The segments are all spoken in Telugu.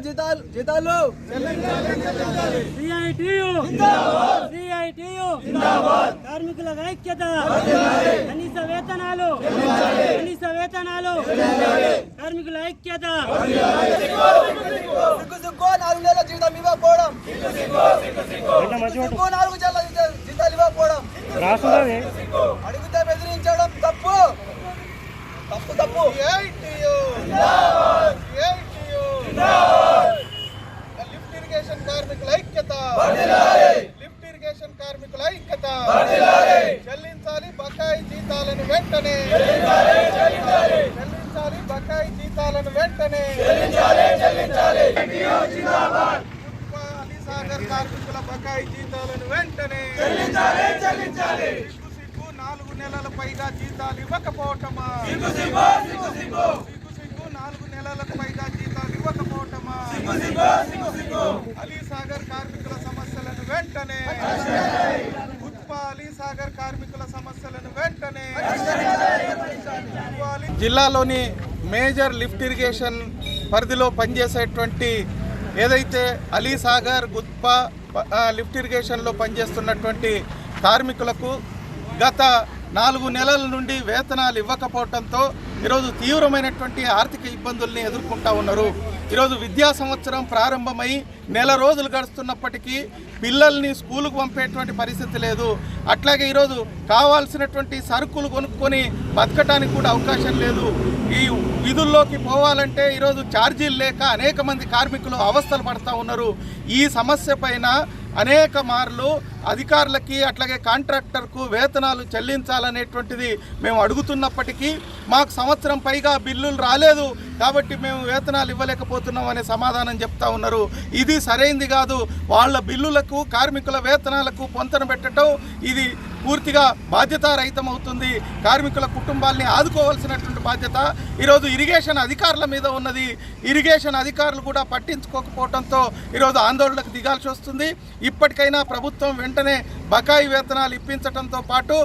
జీతాలు జీతాలు సిఐటియు సిఐటియు కార్మికుల ఐక్యత కనీస వేతనాలు కనీస వేతనాలు కార్మికుల ఐక్యత సిగ్గు సిగ్గు నాలుగు నెలల జీతం ఇవ్వకపోవడం సిగ్గు నాలుగు నెలల జీత- జీతాలు ఇవ్వకపోవడం అడిగితే బెదిరించడం తప్పు తప్పు తప్పు లిఫ్ట్ ఇరిగేషన్ కార్మికుల ఐక్యత లిఫ్ట్ ఇరిగేషన్ కార్మికుల ఐక్యత చెల్లించాలి బకాయి జీతాలను వెంటనే! చెల్లించాలి బకాయి జీతాలను వెంటనే! అలీసాగర్ కార్మికుల బకాయి జీతాలను వెంటనే! నాలుగు నెలల పైగా జీతాలు ఇవ్వకపోవటమా సిగ్గు సిగ్గు నాలుగు నెలలకు పైగా జీతాలు ఇవ్వకపోవటమా అలీసాగర్ కార్మికుల సమస్యలను వెంటనే ఉత్ప అలీసాగర్ కార్మికుల సమస్యలను వెంటనే జిల్లాలోని మేజర్ లిఫ్ట్ ఇరిగేషన్ పరిధిలో పనిచేసేటువంటి ఏదైతే అలీసాగర్ గుత్ప లిఫ్ట్ ఇరిగేషన్లో పనిచేస్తున్నటువంటి కార్మికులకు గత నాలుగు నెలల నుండి వేతనాలు ఇవ్వకపోవడంతో ఈరోజు తీవ్రమైనటువంటి ఆర్థిక ఇబ్బందుల్ని ఎదుర్కొంటా ఉన్నారు. ఈరోజు విద్యా సంవత్సరం ప్రారంభమై నెల రోజులు గడుస్తున్నప్పటికీ పిల్లల్ని స్కూలుకు పంపేటువంటి పరిస్థితి లేదు. అట్లాగే ఈరోజు కావాల్సినటువంటి సరుకులు కొనుక్కొని బతకటానికి కూడా అవకాశం లేదు. ఈ విధుల్లోకి పోవాలంటే ఈరోజు ఛార్జీలు లేక అనేక మంది కార్మికులు అవస్థలు పడతా ఉన్నారు. ఈ సమస్య పైన అనేక మార్లు అధికారులకి అట్లాగే కాంట్రాక్టర్కు వేతనాలు చెల్లించాలనేటువంటిది మేము అడుగుతున్నప్పటికీ మాకు సంవత్సరం పైగా బిల్లులు రాలేదు కాబట్టి మేము వేతనాలు ఇవ్వలేకపోతున్నాం అనే సమాధానం చెప్తా ఉన్నారు. ఇది సరైంది కాదు. వాళ్ళ బిల్లులకు కార్మికుల వేతనాలకు పొంతన పెట్టడం ఇది పూర్తిగా బాధ్యతారహితం అవుతుంది కార్మికుల కుటుంబాల్ని ఆదుకోవాల్సినటువంటి బాధ్యత. ఈరోజు ఇరిగేషన్ అధికారుల మీద ఉన్నది. ఇరిగేషన్ అధికారులు కూడా పట్టించుకోకపోవడంతో ఈరోజు ఆందోళనకు దిగాల్సి వస్తుంది. ఇప్పటికైనా ప్రభుత్వం వెంటనే బకాయి వేతనాలు ఇప్పించడంతో పాటు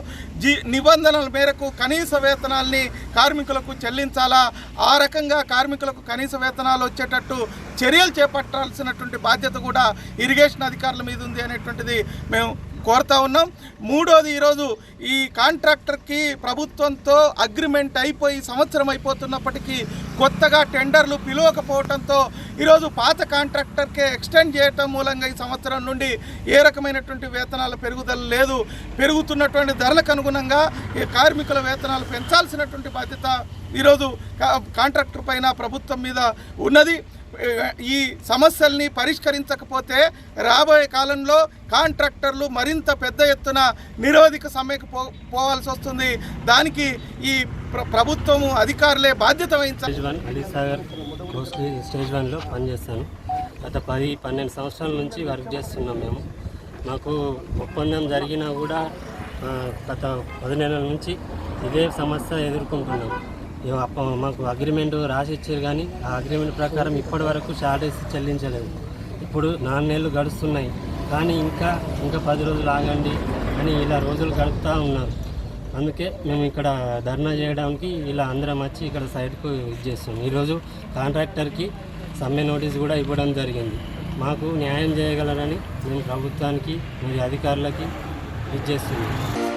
జీ నిబంధనల మేరకు కనీస వేతనాల్ని కార్మికులకు చెల్లించాలా? ఆ రకంగా కార్మికులకు కనీస వేతనాలు వచ్చేటట్టు చర్యలు చేపట్టాల్సినటువంటి బాధ్యత కూడా ఇరిగేషన్ అధికారుల మీద ఉంది అనేటువంటిది మేము కోరుతా ఉన్నాం. మూడోది ఈరోజు ఈ కాంట్రాక్టర్కి ప్రభుత్వంతో అగ్రిమెంట్ అయిపోయి సంవత్సరం అయిపోతున్నప్పటికీ కొత్తగా టెండర్లు పిలవకపోవడంతో ఈరోజు పాత కాంట్రాక్టర్కే ఎక్స్టెండ్ చేయటం మూలంగా ఈ సంవత్సరం నుండి ఏ రకమైనటువంటి వేతనాల పెరుగుదల లేదు. పెరుగుతున్నటువంటి ధరలకు అనుగుణంగా ఈ కార్మికుల వేతనాలు పెంచాల్సినటువంటి బాధ్యత ఈరోజు కాంట్రాక్టర్ పైన ప్రభుత్వం మీద ఉన్నది. ఈ సమస్యల్ని పరిష్కరించకపోతే రాబోయే కాలంలో కాంట్రాక్టర్లు మరింత పెద్ద ఎత్తున నిరోధిక సమ్మెకు పో పోవాల్సి వస్తుంది. దానికి ఈ ప్ర- ప్రభుత్వము అధికారులే బాధ్యత వహించాలి. స్టేజ్ మోస్ట్లీ స్టేజ్ వన్లో పనిచేస్తాను. గత పది పన్నెండు సంవత్సరాల నుంచి వర్క్ చేస్తున్నాం మేము. మాకు ఒప్పందం జరిగినా కూడా గత పది నెలల నుంచి ఇదే సమస్య ఎదుర్కొంటున్నాం. మాకు అగ్రిమెంట్ రాసి ఇచ్చారు కానీ ఆ అగ్రిమెంట్ ప్రకారం ఇప్పటి వరకు శాలరీస్ చెల్లించలేదు. ఇప్పుడు నాలుగు నెలలు గడుస్తున్నాయి. కానీ ఇంకా ఇంకా పది రోజులు ఆగండి అని ఇలా రోజులు గడుపుతూ ఉన్నారు. అందుకే మేము ఇక్కడ ధర్నా చేయడానికి ఇలా అందరం వచ్చి ఇక్కడ సైడ్కు ఇది చేస్తాం ఈరోజు కాంట్రాక్టర్కి సమ్మె నోటీస్ కూడా ఇవ్వడం జరిగింది. మాకు న్యాయం చేయగలరని మేము ప్రభుత్వానికి మరియు అధికారులకి ఇది చేస్తున్నాం.